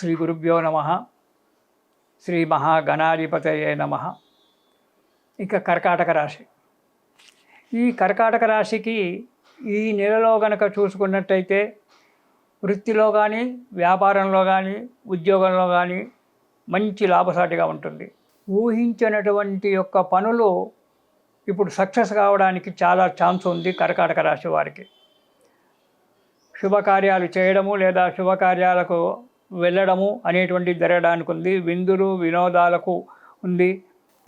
శ్రీ గురుభ్యో నమ. శ్రీ మహాగణాధిపతయే నమ. ఇక కర్కాటక రాశి. ఈ కర్కాటక రాశికి ఈ నెలలో గనక చూసుకున్నట్టయితే వృత్తిలో కానీ వ్యాపారంలో కానీ ఉద్యోగంలో కానీ మంచి లాభసాటిగా ఉంటుంది. ఊహించినటువంటి యొక్క పనులు ఇప్పుడు సక్సెస్ కావడానికి చాలా ఛాన్స్ ఉంది కర్కాటక రాశి వారికి. శుభకార్యాలు చేయడము లేదా శుభకార్యాలకు వెళ్ళడము అనేటువంటి జరగడానికి ఉంది. విందులు వినోదాలకు ఉంది.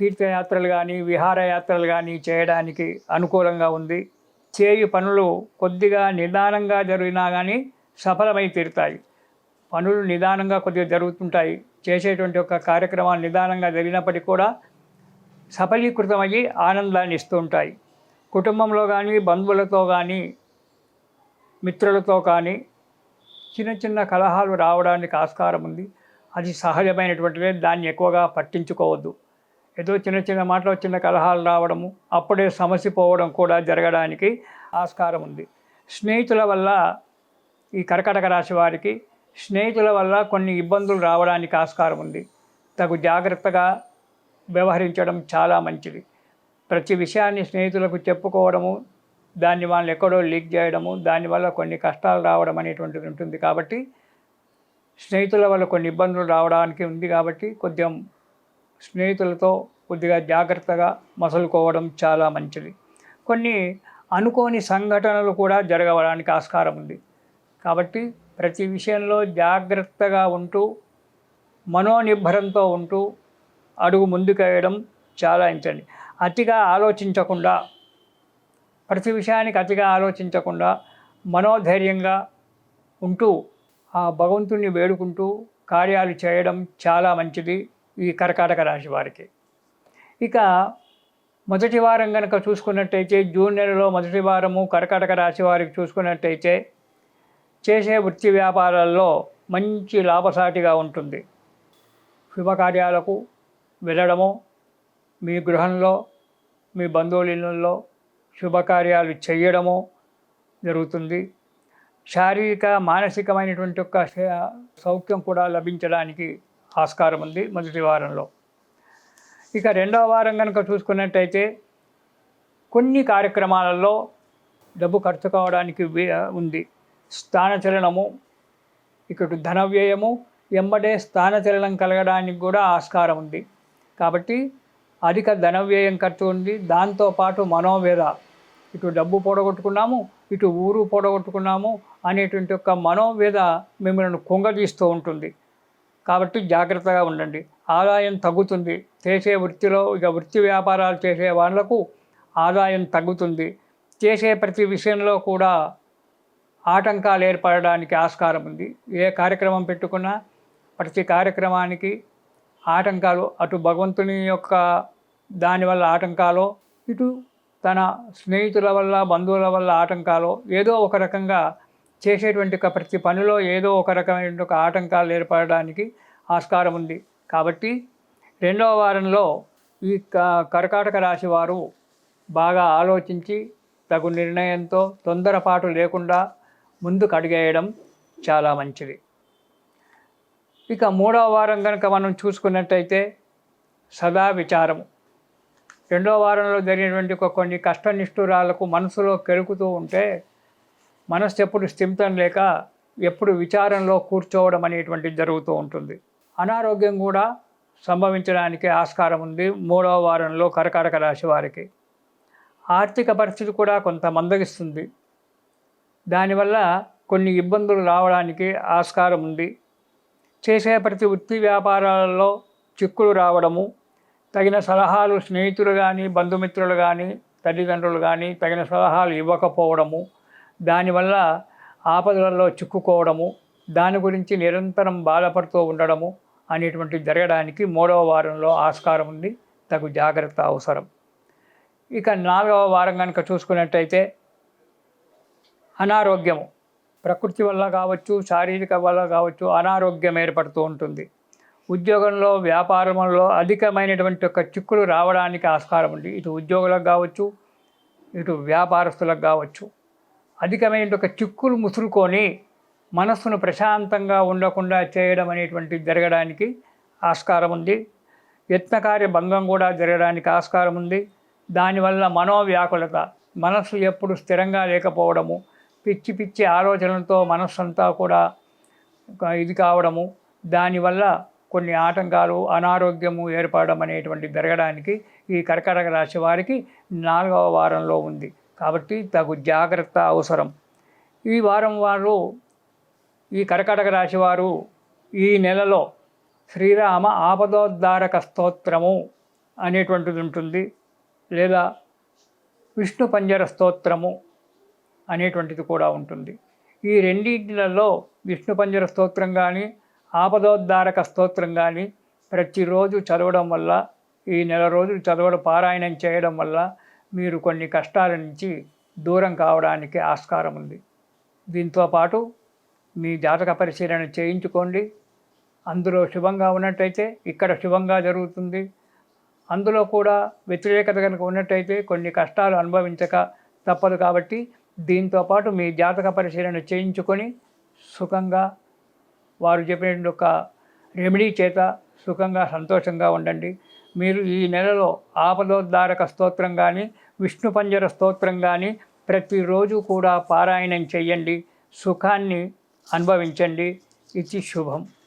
తీర్థయాత్రలు కానీ విహారయాత్రలు కానీ చేయడానికి అనుకూలంగా ఉంది. చేయి పనులు కొద్దిగా నిదానంగా జరిగినా కానీ సఫలమై తీరుతాయి. పనులు నిదానంగా కొద్దిగా జరుగుతుంటాయి. చేసేటువంటి ఒక కార్యక్రమాలు నిదానంగా జరిగినప్పటికీ కూడా సఫలీకృతమయ్యి ఆనందాన్ని ఇస్తూ ఉంటాయి. కుటుంబంలో కానీ బంధువులతో కానీ మిత్రులతో కానీ చిన్న చిన్న కలహాలు రావడానికి ఆస్కారం ఉంది. అది సహజమైనటువంటిదే దాన్ని ఎక్కువగా పట్టించుకోవద్దు. ఏదో చిన్న చిన్న మాటలు చిన్న కలహాలు రావడము అప్పుడే సమస్య పోవడం కూడా జరగడానికి ఆస్కారం ఉంది. స్నేహితుల వల్ల ఈ కర్కటక రాశి వారికి స్నేహితుల వల్ల కొన్ని ఇబ్బందులు రావడానికి ఆస్కారం ఉంది. తగు జాగ్రత్తగా వ్యవహరించడం చాలా మంచిది. ప్రతి విషయాన్ని స్నేహితులకు చెప్పుకోవడము దాన్ని వాళ్ళని ఎక్కడో లీక్ చేయడము దానివల్ల కొన్ని కష్టాలు రావడం అనేటువంటిది ఉంటుంది కాబట్టి స్నేహితుల వల్ల కొన్ని ఇబ్బందులు రావడానికి ఉంది కాబట్టి కొద్దిగా స్నేహితులతో కొద్దిగా జాగ్రత్తగా మసలుకోవడం చాలా మంచిది. కొన్ని అనుకోని సంఘటనలు కూడా జరగడానికి ఆస్కారం ఉంది. కాబట్టి ప్రతి విషయంలో జాగ్రత్తగా ఉంటూ మనోనిర్భరంతో ఉంటూ అడుగు ముందుకేయడం చాలా ఇంచండి. అతిగా ఆలోచించకుండా ప్రతి విషయానికి అతిగా ఆలోచించకుండా మనోధైర్యంగా ఉంటూ ఆ భగవంతుణ్ణి వేడుకుంటూ కార్యాలు చేయడం చాలా మంచిది ఈ కర్కాటక రాశి వారికి. ఇక మొదటి వారం కనుక చూసుకున్నట్టయితే జూన్ నెలలో మొదటి వారము కర్కాటక రాశి వారికి చూసుకున్నట్టయితే చేసే వృత్తి వ్యాపారాల్లో మంచి లాభసాటిగా ఉంటుంది. శుభకార్యాలకు వెళ్ళడము మీ గృహంలో మీ బంధువుల ఇళ్ళల్లో శుభకార్యాలు చేయడము జరుగుతుంది. శారీరక మానసికమైనటువంటి యొక్క సౌఖ్యం కూడా లభించడానికి ఆస్కారం ఉంది మొదటి వారంలో. ఇక రెండవ వారం కనుక చూసుకున్నట్టయితే కొన్ని కార్యక్రమాలలో డబ్బు ఖర్చు కావడానికి ఉంది. స్థానచలనము ఇక్కడ ధన వ్యయము ఎంబడే స్థానచలనం కలగడానికి కూడా ఆస్కారం ఉంది. కాబట్టి అధిక ధన వ్యయం ఖర్చు ఉంది దాంతోపాటు మనోవేద. ఇటు డబ్బు పొడగొట్టుకున్నాము ఇటు ఊరు పొడగొట్టుకున్నాము అనేటువంటి ఒక మనోవేద మిమ్మల్ని కుంగదీస్తూ ఉంటుంది. కాబట్టి జాగ్రత్తగా ఉండండి. ఆదాయం తగ్గుతుంది. చేసే వృత్తిలో ఇక వృత్తి వ్యాపారాలు చేసే వాళ్ళకు ఆదాయం తగ్గుతుంది. చేసే ప్రతి విషయంలో కూడా ఆటంకాలు ఏర్పడడానికి ఆస్కారం ఉంది. ఏ కార్యక్రమం పెట్టుకున్నా ప్రతి కార్యక్రమానికి ఆటంకాలు అటు భగవంతుని యొక్క దానివల్ల ఆటంకాలో ఇటు తన స్నేహితుల వల్ల బంధువుల వల్ల ఆటంకాలు ఏదో ఒక రకంగా చేసేటువంటి ప్రతి పనిలో ఏదో ఒక రకమైన ఒక ఆటంకాలు ఏర్పడడానికి ఆస్కారం ఉంది. కాబట్టి రెండవ వారంలో ఈ కర్కాటక రాశి వారు బాగా ఆలోచించి తగు నిర్ణయంతో తొందరపాటు లేకుండా ముందుకు అడిగేయడం చాలా మంచిది. ఇక మూడవ వారం కనుక మనం చూసుకున్నట్టయితే సదా విచారము. రెండో వారంలో జరిగినటువంటి కొన్ని కష్ట నిష్ఠురాలకు మనసులో కెలుకుతూ ఉంటే మనస్సు ఎప్పుడు స్థిమితం లేక ఎప్పుడు విచారంలో కూర్చోవడం అనేటువంటిది జరుగుతూ ఉంటుంది. అనారోగ్యం కూడా సంభవించడానికి ఆస్కారం ఉంది మూడవ వారంలో కర్కాటక రాశి వారికి. ఆర్థిక పరిస్థితి కూడా కొంత మందగిస్తుంది. దానివల్ల కొన్ని ఇబ్బందులు రావడానికి ఆస్కారం ఉంది. చేసే ప్రతి వృత్తి వ్యాపారాలలో చిక్కులు రావడము తగిన సలహాలు స్నేహితులు కానీ బంధుమిత్రులు కానీ తల్లిదండ్రులు కానీ తగిన సలహాలు ఇవ్వకపోవడము దానివల్ల ఆపదలలో చిక్కుకోవడము దాని గురించి నిరంతరం బాధపడుతూ ఉండడము అనేటువంటి జరగడానికి మూడవ వారంలో ఆస్కారం ఉంది. తగు జాగ్రత్త అవసరం. ఇక నాలుగవ వారం కనుక చూసుకున్నట్టయితే అనారోగ్యము. ప్రకృతి వల్ల కావచ్చు శారీరక వల్ల కావచ్చు అనారోగ్యం ఏర్పడుతూ ఉంటుంది. ఉద్యోగంలో వ్యాపారంలో అధికమైనటువంటి ఒక చిక్కులు రావడానికి ఆస్కారం ఉంది. ఇటు ఉద్యోగులకు కావచ్చు ఇటు వ్యాపారస్తులకు కావచ్చు. అధికమైన ఒక చిక్కులు ముసురుకొని మనస్సును ప్రశాంతంగా ఉండకుండా చేయడం అనేటువంటి జరగడానికి ఆస్కారం ఉంది. యత్నకార్య భంగం కూడా జరగడానికి ఆస్కారం ఉంది. దానివల్ల మనోవ్యాకులత మనస్సు ఎప్పుడు స్థిరంగా లేకపోవడము పిచ్చి పిచ్చి ఆలోచనలతో మనస్సు అంతా కూడా ఒక ఇది కావడము దానివల్ల కొన్ని ఆటంకాలు అనారోగ్యము ఏర్పడడం అనేటువంటి జరగడానికి ఈ కర్కటక రాశి వారికి నాలుగవ వారంలో ఉంది. కాబట్టి తగు జాగ్రత్త అవసరం. ఈ వారం వారు ఈ కర్కటక రాశి వారు ఈ నెలలో శ్రీరామ ఆపదోద్ధారక స్తోత్రము అనేటువంటిది ఉంటుంది. లేదా విష్ణు పంజర స్తోత్రము అనేటువంటిది కూడా ఉంటుంది. ఈ రెండింటిలలో విష్ణు పంజర స్తోత్రం కానీ ఆపదోద్ధారక స్తోత్రం కానీ ప్రతిరోజు చదవడం వల్ల ఈ నెల రోజులు చదవడం పారాయణం చేయడం వల్ల మీరు కొన్ని కష్టాల నుంచి దూరం కావడానికి ఆస్కారం ఉంది. దీంతో పాటు మీ జాతక పరిశీలన చేయించుకోండి. అందులో శుభంగా ఉన్నట్టయితే ఇక్కడ శుభంగా జరుగుతుంది. అందులో కూడా వ్యతిరేకత కనుక ఉన్నట్టయితే కొన్ని కష్టాలు అనుభవించక తప్పదు కాబట్టి దీంతో పాటు మీ జాతక పరిశీలన చేయించుకొని సుఖంగా వారు చెప్పిన ఒక రెమెడీ చేత సుఖంగా సంతోషంగా ఉండండి. మీరు ఈ నెలలో ఆపదోద్ధారక స్తోత్రం కానీ విష్ణు పంజర స్తోత్రం కానీ ప్రతిరోజు కూడా పారాయణం చేయండి. సుఖాన్ని అనుభవించండి. ఇది శుభం.